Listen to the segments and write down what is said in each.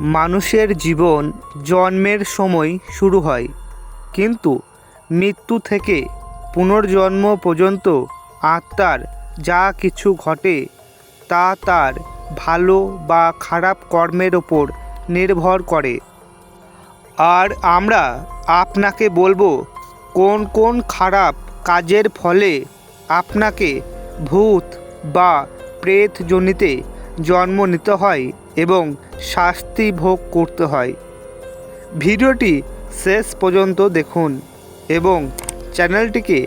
মানুষের জীবন জন্মের সময় শুরু হয়। কিন্তু মৃত্যু থেকে পুনর্জন্ম পর্যন্ত আত্মার যা কিছু ঘটে, তা তার ভালো বা খারাপ কর্মের ওপর নির্ভর করে। আর আমরা আপনাকে বলব, কোন কোন খারাপ কাজের ফলে আপনাকে ভূত বা প্রেতজনিতে জন্ম নিতে হয় এবং শাস্তি ভোগ করতে হয়। ভিডিওটি শেষ পর্যন্ত দেখুন এবং চ্যানেলটিকে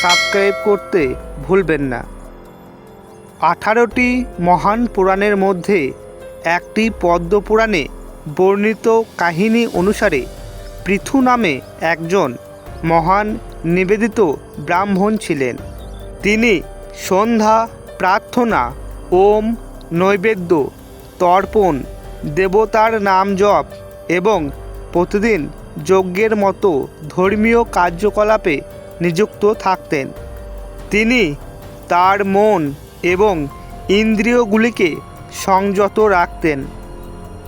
সাবস্ক্রাইব করতে ভুলবেন না। আঠারোটি মহান পুরাণের মধ্যে একটি পদ্মপুরাণে বর্ণিত কাহিনী অনুসারে পৃথু নামে একজন মহান নিবেদিত ব্রাহ্মণ ছিলেন। তিনি সন্ধ্যা, প্রার্থনা, ওম, নৈবেদ্য, তর্পণ দেবতার নাম জপ এবং প্রতিদিন যজ্ঞের মতো ধর্মীয় কার্যকলাপে নিযুক্ত থাকতেন। তিনি তার মন এবং ইন্দ্রিয়গুলিকে সংযত রাখতেন।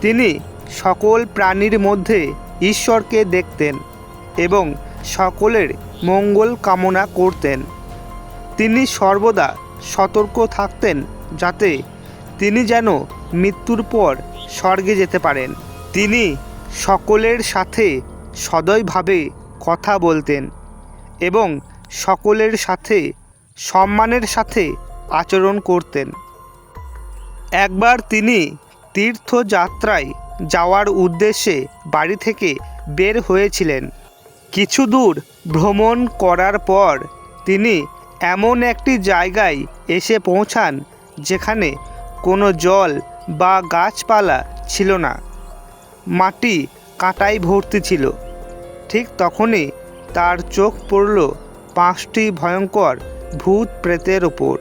তিনি সকল প্রাণীর মধ্যে ঈশ্বরকে দেখতেন এবং সকলের মঙ্গল কামনা করতেন। তিনি সর্বদা সতর্ক থাকতেন যাতে তিনি যেন মৃত্যুর পর স্বর্গে যেতে পারেন। তিনি সকলের সাথে সদয়ভাবে কথা বলতেন এবং সকলের সাথে সম্মানের সাথে আচরণ করতেন। একবার তিনি তীর্থযাত্রায় যাওয়ার উদ্দেশ্যে বাড়ি থেকে বের হয়েছিলেন। কিছু দূর ভ্রমণ করার পর তিনি এমন একটি জায়গায় এসে পৌঁছান যেখানে কোনো জল বা গাছপালা ছিল না। মাটি কাঁটায় ভর্তি ছিল। ঠিক তখনই তার চোখ পড়ল পাঁচটি ভয়ঙ্কর ভূত প্রেতের ওপর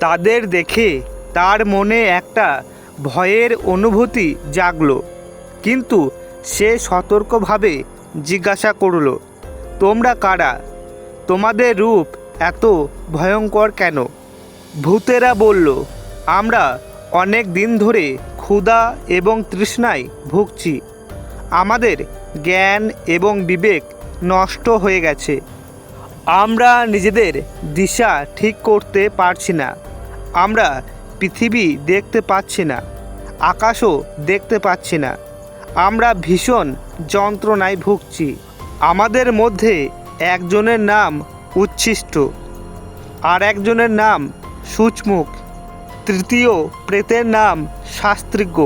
তাদের দেখে তার মনে একটা ভয়ের অনুভূতি জাগলো। কিন্তু সে সতর্কভাবে জিজ্ঞাসা করল, তোমরা কারা? তোমাদের রূপ এত ভয়ঙ্কর কেন? ভূতেরা বলল, আমরা অনেক দিন ধরে ক্ষুধা এবং তৃষ্ণায় ভুগছি। আমাদের জ্ঞান এবং বিবেক নষ্ট হয়ে গেছে। আমরা নিজেদের দিশা ঠিক করতে পারছি না। আমরা পৃথিবী দেখতে পাচ্ছি না। আকাশও দেখতে পাচ্ছি না। আমরা ভীষণ যন্ত্রণায় ভুগছি। আমাদের মধ্যে একজনের নাম উচ্ছিষ্ট আর একজনের নাম সূচমুখ। তৃতীয় প্রেতের নাম শাস্ত্রিজ্ঞ,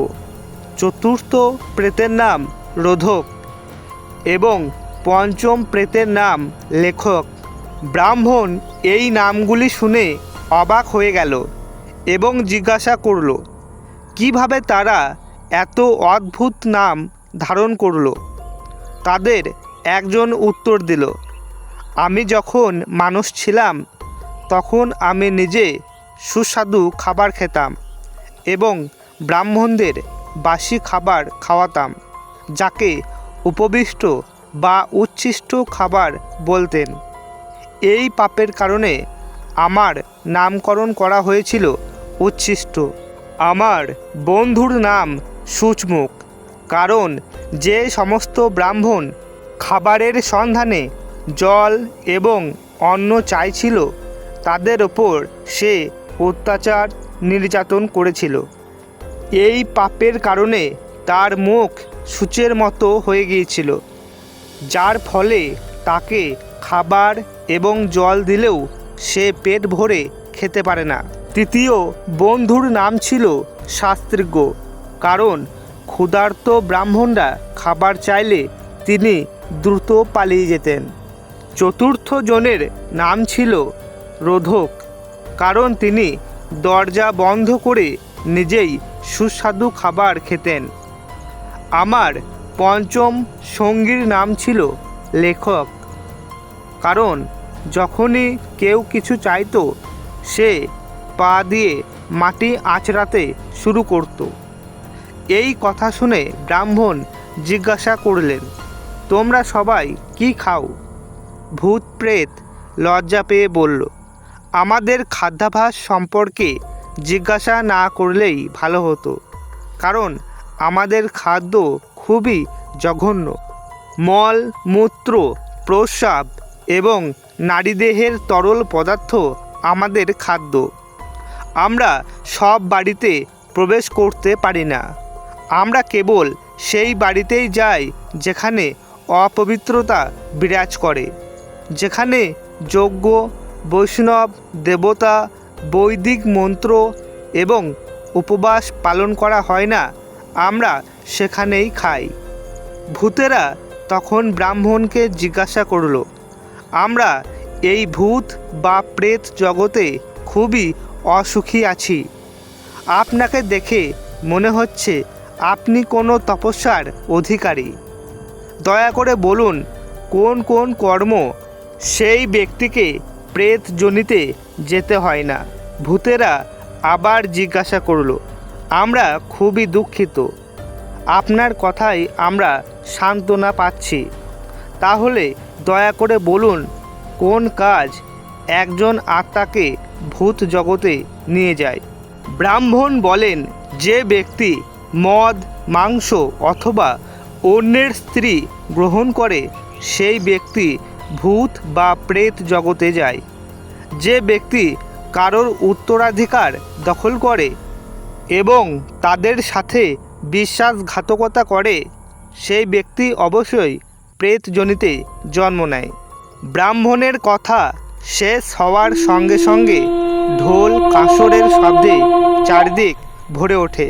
চতুর্থ প্রেতের নাম রোধক এবং পঞ্চম প্রেতের নাম লেখক। ব্রাহ্মণ এই নামগুলি শুনে অবাক হয়ে গেল এবং জিজ্ঞাসা করল, কীভাবে তারা এত অদ্ভুত নাম ধারণ করল? তাদের একজন উত্তর দিল, আমি যখন মানুষ ছিলাম, তখন আমি নিজে সুস্বাদু খাবার খেতাম এবং ব্রাহ্মণদের বাসি খাবার খাওয়াতাম, যাকে উপবিষ্ট বা উচ্ছিষ্ট খাবার বলতেন। এই পাপের কারণে আমার নামকরণ করা হয়েছিল উচ্ছিষ্ট। আমার বন্ধুর নাম সূচমুখ, কারণ যে সমস্ত ব্রাহ্মণ খাবারের সন্ধানে জল এবং অন্ন চাইছিল, তাদের ওপর সে অত্যাচার নির্যাতন করেছিল। এই পাপের কারণে তার মুখ সূচের মতো হয়ে গিয়েছিল, যার ফলে তাকে খাবার এবং জল দিলেও সে পেট ভরে খেতে পারে না। তৃতীয় বন্ধুর নাম ছিল শাস্ত্রিজ্ঞ, কারণ ক্ষুধার্ত ব্রাহ্মণরা খাবার চাইলে তিনি দ্রুত পালিয়ে যেতেন। চতুর্থ জনের নাম ছিল রোধক কারণ তিনি দরজা বন্ধ করে নিজেই সুস্বাদু খাবার খেতেন। আমার পঞ্চম সঙ্গীর নাম ছিল লেখক। কারণ যখনই কেউ কিছু চাইতো, সে পা দিয়ে মাটি আঁচড়াতে শুরু করত। এই কথা শুনে ব্রাহ্মণ জিজ্ঞাসা করলেন, তোমরা সবাই কি খাও? ভূত প্রেত লজ্জা পেয়ে বলল আমাদের খাদ্যাভাস সম্পর্কে জিজ্ঞাসা না করলেই ভালো হতো। কারণ আমাদের খাদ্য খুবই জঘন্য। মল, মূত্র, প্রস্রাব এবং নারীদেহের তরল পদার্থ আমাদের খাদ্য। আমরা সব বাড়িতে প্রবেশ করতে পারি না। আমরা কেবল সেই বাড়িতেই যাই যেখানে অপবিত্রতা বিরাজ করে, যেখানে যজ্ঞ বৈষ্ণব, দেবতা, বৈদিক মন্ত্র এবং উপবাস পালন করা হয় না, আমরা সেখানেই খাই। ভূতেরা তখন ব্রাহ্মণকে জিজ্ঞাসা করল, আমরা এই ভূত বা প্রেত জগতে খুবই অসুখী আছি। আপনাকে দেখে মনে হচ্ছে আপনি কোনো তপস্যার অধিকারী। দয়া করে বলুন, কোন কোন কর্ম সেই ব্যক্তিকে প্রেত জনিতে যেতে হয় না। ভূতেরা আবার জিজ্ঞাসা করল, আমরা খুবই দুঃখিত। আপনার কথাই আমরা সান্ত্বনা পাচ্ছি। তাহলে দয়া করে বলুন, কোন কাজ একজন আত্মাকে ভূত জগতে নিয়ে যায়? ব্রাহ্মণ বলেন, যে ব্যক্তি মদ, মাংস অথবা অন্যের স্ত্রী গ্রহণ করে, সেই ব্যক্তি ভূত বা প্রেত জগতে যায়। যে ব্যক্তি কারোর উত্তরাধিকার দখল করে এবং তাদের সাথে বিশ্বাসঘাতকতা করে, সেই ব্যক্তি অবশ্যই প্রেতজনিতে জন্ম নেয়। ব্রাহ্মণের কথা শেষ হওয়ার সঙ্গে সঙ্গে ঢোল কাঁসরের শব্দে চারদিক ভরে ওঠে।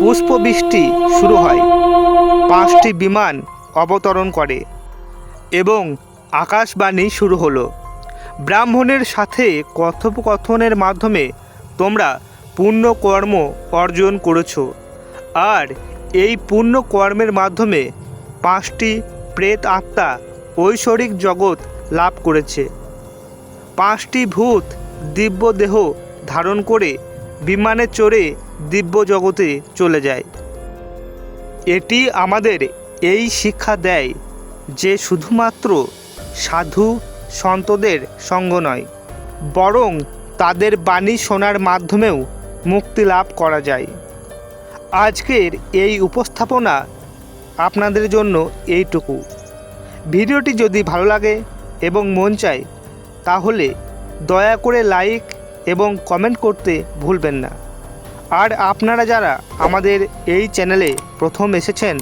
পুষ্পবৃষ্টি শুরু হয়। পাঁচটি বিমান অবতরণ করে। এবং আকাশবাণী শুরু হলো। ব্রাহ্মণের সাথে কথোপকথনের মাধ্যমে তোমরা পুণ্য কর্ম অর্জন করেছ, আর এই পুণ্য কর্মের মাধ্যমে পাঁচটি প্রেত আত্মা ঐশ্বরিক জগৎ লাভ করেছে। পাঁচটি ভূত দিব্য দেহ ধারণ করে বিমানে চড়ে দিব্য জগতে চলে যায়। এটি আমাদের এই শিক্ষা দেয় যে শুধুমাত্র সাধু সন্তদের সঙ্গ নয়, বরং তাদের বাণী শোনার মাধ্যমেও মুক্তি লাভ করা যায়। আজকের এই উপস্থাপনা আপনাদের জন্য এইটুকু। ভিডিওটি যদি ভালো লাগে এবং মন চায়, তাহলে দয়া করে লাইক এবং কমেন্ট করতে ভুলবেন না। আর আপনারা যারা আমাদের এই চ্যানেলে প্রথম এসেছেন,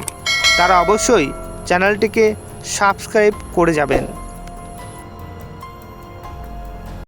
তারা অবশ্যই চ্যানেলটিকে সাবস্ক্রাইব করে যাবেন।